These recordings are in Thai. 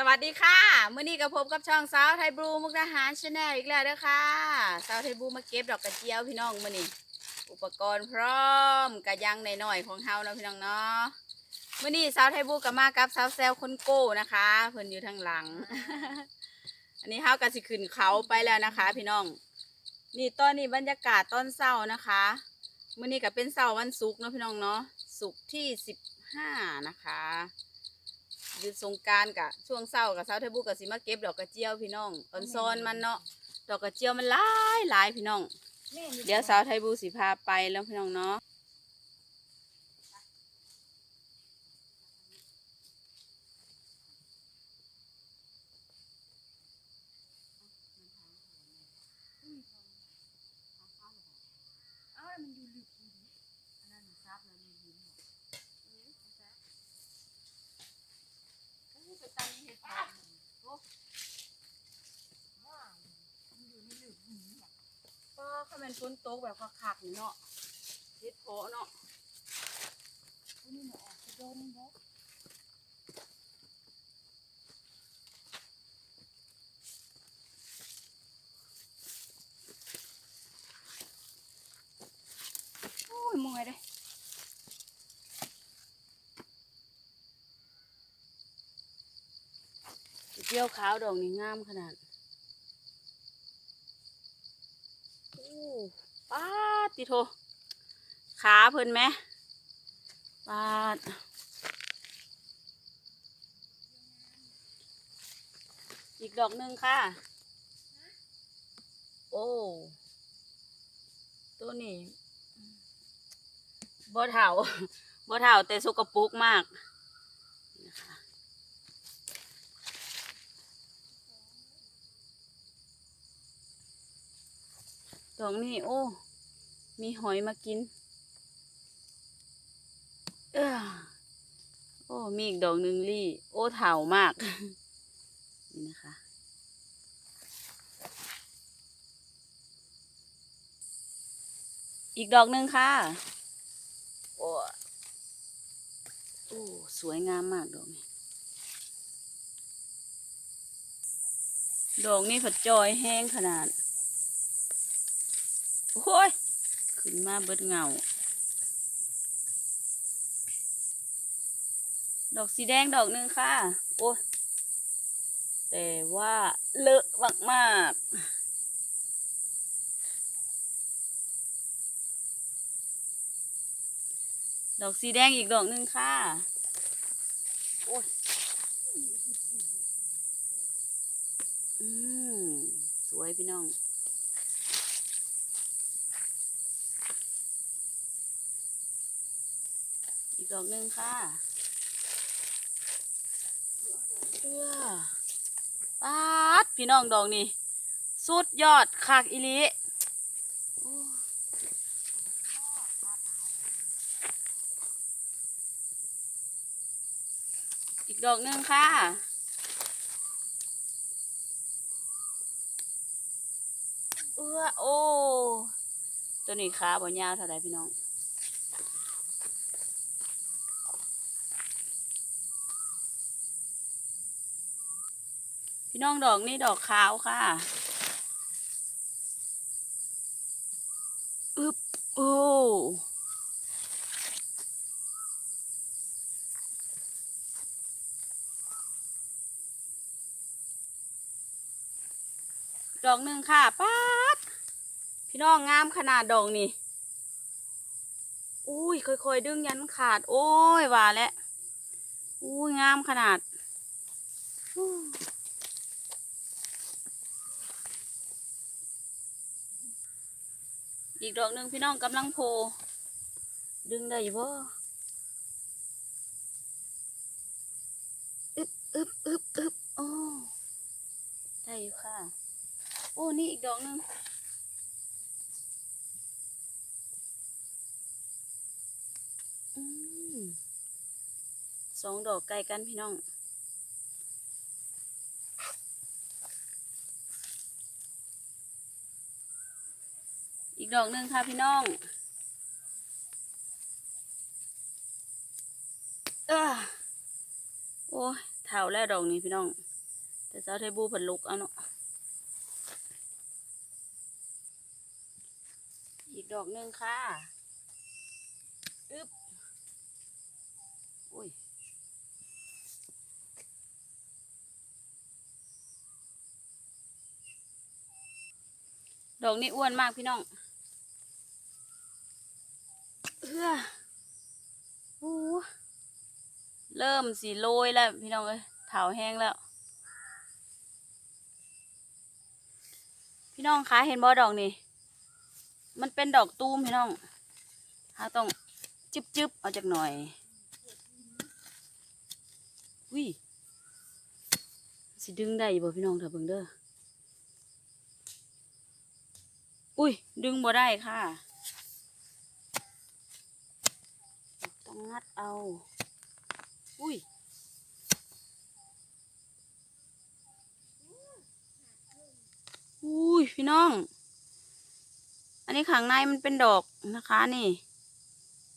สวัสดีค่ะมื่อนี้กับพบกับช่องสาวไทยบลูมุกดาหารชาแนลอีกแล้วเด้อค่ะสาวไทยบลูมาเก็บดอกกระเจียวพี่น้องมื่อนี้อุปกรณ์พร้อมกระยังในหน่อยๆของเฮาเนาะพี่น้องเนาะมื่อนี้สาวไทยบลูกับมากับสาวแซวคนโก้นะคะเพิ่นอยู่ทางหลัง อันนี้เฮาก็สิขึ้นเขาไปแล้วนะคะ พี่น้อง นี่ตอนนี้บรรยากาศตอนเช้านะคะมื่อนี้ก็เป็นเช้าวันศุกร์เนาะพี่น้องเนาะศุกร์ที่สิบห้านะคะ หยุดสงกรารกะช่วงเศร้ากับเช้าเทบุกกับสิมาเก็บดอกกระเจียวพี่น้องตอนซอนมันเนาะดอกกระเจียวมันหลายหลายพี่น้อง เดี๋ยวสาวไทยบูสิพาไปแล้วพี่น้องเนาะ ก็เขาเป็นฝนตกแบบคักๆนี่เนาะเฮ็ดโพะเนาะโอ้ยมวยเลยเจียวขาวดอกนี่งามขนาด โอ้ป้าด ติโท ขาเพิ่นไหมปาดอีกดอกหนึ่งค่ะ โอ้ ตัวนี้บ่เถาบ่เถาแต่สกปรกมากนะคะดอกนี้ โอ้ มีหอยมากิน เออโอ้ มีอีกดอกหนึ่งลี่ โอ้เถามาก นี่นะคะ อีกดอกหนึ่งค่ะ โอ้โอ้สวยงามมากดอกนี้ ดอกนี้ผัดจอยแห้งขนาด โอ้ย ขึ้นมาเบิดเงา ดอกสีแดงดอกหนึ่งค่ะ โอ้ยแต่ว่าเลอะมากมากๆดอกสีแดงอีกดอกหนึ่งค่ะ โอ้ยอืม สวยพี่น้อง อีก ดอกหนึ่งค่ะเอือปาดพี่น้องดอกนี่สุดยอดคักอีหลิอ้อีกดอกหนึ่งค่ะเอื้อโอ้ ตัวนี้ขาบ่ยาวเท่าไรพี่น้อง พี่น้องดอกนี่ดอกขาวค่ะอึบโอ้ดอกหนึ่งค่ะป๊าดพี่น้องงามขนาดดอกนี่อุ้ยค่อยๆดึงยันมันขาด โอ้ยว่าแล้วอุ้ยงามขนาดอู้ อีก ดอกหนึ่งพี่น้องกำลังโผล่ดึงได้อยู่บ่อึบอึบอึบอึบโอ้ได้อยู่ค่ะ โอ้ นี่อีกดอกหนึ่งอืมสองดอกใกล้กันพี่น้อง กดอกหนึ่งค่ะพี่น้องเออโอ้ยเท่าแล้วดอกนี้พี่น้อง แต่เจ้าไทบูผันลุกเอาเนาะอีกดอกหนึ่งค่ะอึ๊บอุ้ยดอกนี้อ้วนมากพี่น้อง เอื้อโอ้เริ่มสีโรยแล้ว พี่น้องเอ้ยเถาแห้งแล้ว พี่น้องคะเห็นบ่ดอกนี่ มันเป็นดอกตูมพี่น้องเราต้องจึบจึบๆเอาจากหน่อยวิสิดึงได้บ่พี่น้องเถอะเบิ่งเด้อ อุ้ย ดึงบ่ได้ค่ะ ดเอา อุ้ยอุ้ยพี่น้อง อันนี้ข้างในมันเป็นดอกนะคะนี่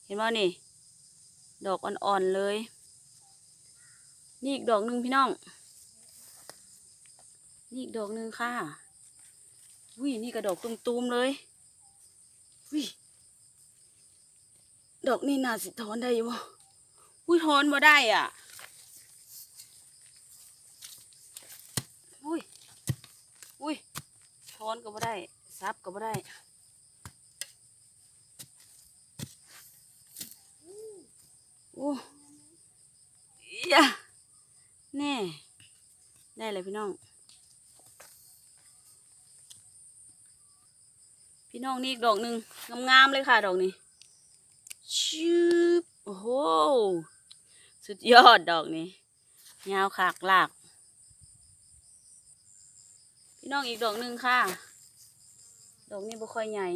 เห็นว่านี่ ดอกอ่อนๆเลย นี่อีกดอกหนึ่งพี่น้อง นี่อีกดอกหนึ่งค่ะอุ้ยนี่กระดอกตุ้มๆเลยอุ้ย ดอกนี่น่าสิถอนได้ยู่บ่อุ้ยถอนบ่ได้อะอุ้ยอุ้ยช้อนก็บ่ได้ซับก็บ่ได้โอ้ยะแน่ ได้เลยพี่น้อง พี่น้องนี่อีกดอกหนึ่งงามๆเลยค่ะดอกนี้ ชืบโอ้โห สุดยอดดอกนี้ยาวขากลาก พี่น้องอีกดอกหนึ่งค่ะ ดอกนี้บ่ค่อยใหญ่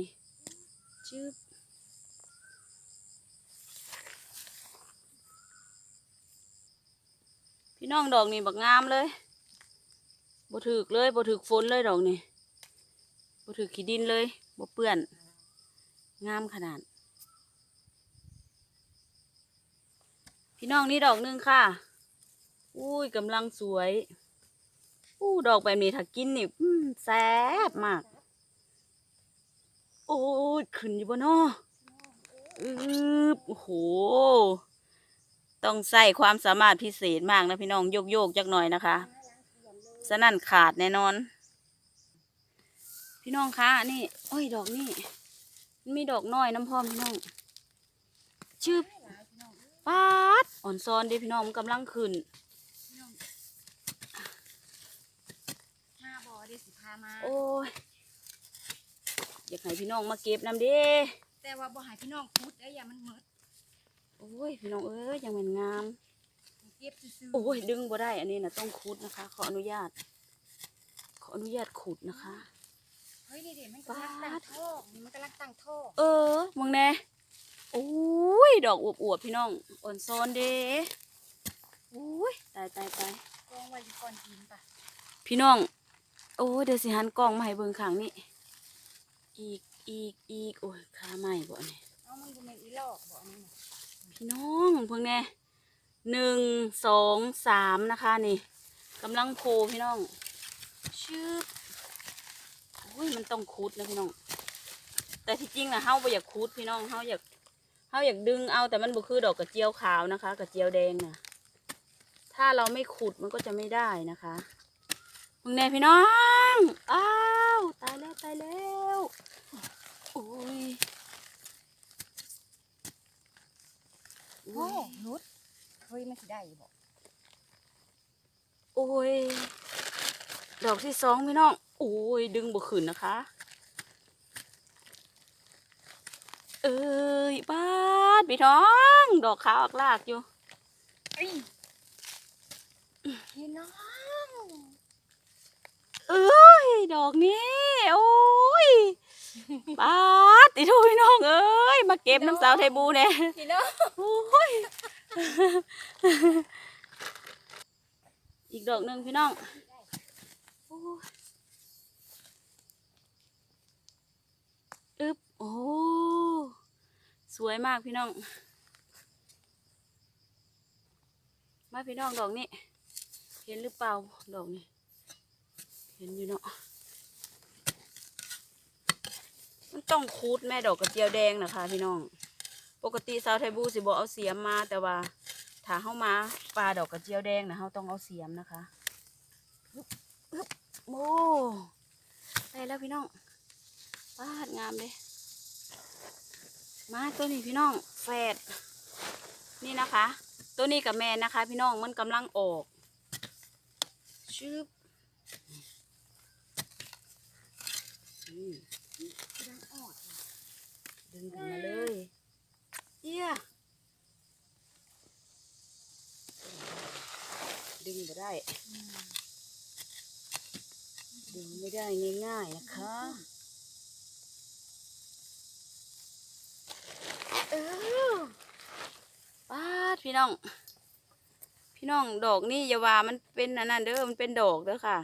ชืบพี่น้องดอกนี้บักงามเลยบ่ถึกเลยบ่ถึกฝนเลยดอกนี้บ่ถึกขี้ดินเลยบ่เปื้อน งามขนาด พี่น้องนี่ดอกหนึ่งค่ะ อุ้ยกำลังสวย อู้ดอกแบบนี้ถ้ากินนี่แซ่บมาก โอ้ยขึ้นอยู่บ่เนอืบโอ้โห ต้องใส่ความสามารถพิเศษมากนะพี่น้องโยกโยกๆจักหน่อยนะคะสนั่นขาดแน่นอน พี่น้องคะนี่ โอ้ยดอกนี่ มีดอกน้อยน้ำพร้อมพี่น้อง ชืบ ป๊าดอ่อนซอนเดิพี่น้องมันกำลังขึ้นมาบ่ได้สิพามา โอ้ยอยากให้พี่น้องมาเก็บน้ำเด้แต่ว่าบ่ให้พี่น้องพูดได้อย่ามันหมดโอ้ยพี่น้องเอ้ยยังเป็นงาม เก็บซื่อๆโอ้ยดึงบ่ได้อันนี้นะต้องขุดนะคะ ขออนุญาต ขออนุญาตขุดนะคะเฮ้ยนี่เด็มันกำลังตั้งท่อนี่มันกำลังตั้งท่อ เออมึงแน่ โอ้ย ดอกอวบๆพี่น้องอ่อนซอนเด้โอ้ย ตายตายตายกองไว้อยู่ก่อนกินปะพี่น้อง โอ้ยเดี๋ยวสิหันกล้องมาให้เบิ่งข้างนี้ อีกอีกอีกโอ้ยขาใหม่บ่เนี่ยเอามันบ่แม่นอีหลอกบ่อันนี้น่ะพี่น้องเพิ่งแน่หนึ่งสองสามนะคะนี่กำลังโพพี่น้อง ชืบโอ้ยมันต้องคุดนะพี่น้อง แต่ที่จริงนะเฮาบ่อยากคุดพี่น้องเฮาอยาก เฮาอยากดึงเอาแต่มันบ่คือดอกกระเจียวขาวนะคะ กระเจียวแดงนะถ้าเราไม่ขุดมันก็จะไม่ได้นะคะเพิ่งแน่พี่น้องอ้าวตายแล้วตายแล้วโอ้ยโอ้นุดเฮ้ยมันสิได้บ่โอ้ยดอกที่สองพี่น้องโอ้ยดึงบ่ขึ้นนะคะ เอ้ยบ้าดพี่น้อง ดอกขาวออกลากอยู่เอ้ยพี่น้องเอ้ยดอกนี้โอ้ยบ้าดติโทพี่น้องเอ้ยมาเก็บน้ำสาวไทยบูเนี่ยพี่น้องโอ้ยอีกดอกหนึ่งพี่น้องโอ้ยอึบโอ้ สวยมากพี่น้อง มาพี่น้องดอกนี้เห็นหรือเปล่าดอกนี้เห็นอยู่เนาะมันต้องคูดแม่ดอกกระเจียวแดงนะคะพี่น้อง ปกติสาวไทยบูสิบอเอาเสียมมาแต่ว่าถ้าเข้ามาปลาดอกกระเจียวแดงนะเขาต้องเอาเสียมนะคะฮึบฮึบโอ้ได้แล้วพี่น้องปาดงามเลย มาตัวนี้พี่น้องแฝดนี่นะคะ ตัวนี้กับแมนนะคะ พี่น้องมันกำลังออกชึบอืมยังออดดึงขึ้นมาเลยเอี้ยดึงไม่ได้ ดึงไม่ได้ง่ายๆนะคะ เออป้าพี่น้อง พี่น้องดอกนี่อย่าว่ามันเป็นอันนั้นเด้อมันเป็นดอกเด้อค่ะ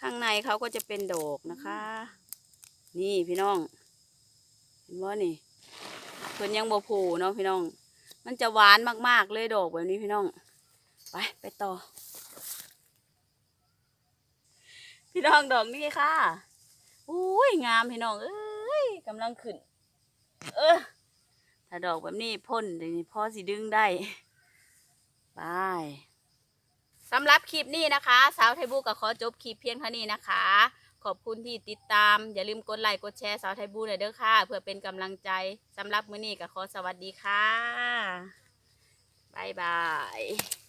ข้างในเขาก็จะเป็นดอกนะคะ นี่พี่น้อง เห็นว่านี่เพิ่นยังบ่ผูเนาะพี่น้อง มันจะหวานมากๆเลยดอกแบบนี้พี่น้อง ไปไปต่อ พี่น้องดอกนี่ค่ะอุ้ยงามพี่น้องเอ้ยกำลังขึ้น เออถ้าดอกแบบนี้พ่นเดี๋ยวนี้พ่อสิดึงได้ไปสำหรับคลิปนี้นะคะ สาวไทยบูก็ขอจบคลิปเพียงเท่านี้นะคะ ขอบคุณที่ติดตาม อย่าลืมกดไลค์กดแชร์สาวไทยบูหน่อยเด้อค่ะ เพื่อเป็นกำลังใจสำหรับมื้อนี้ก็ขอสวัสดีค่ะบายบาย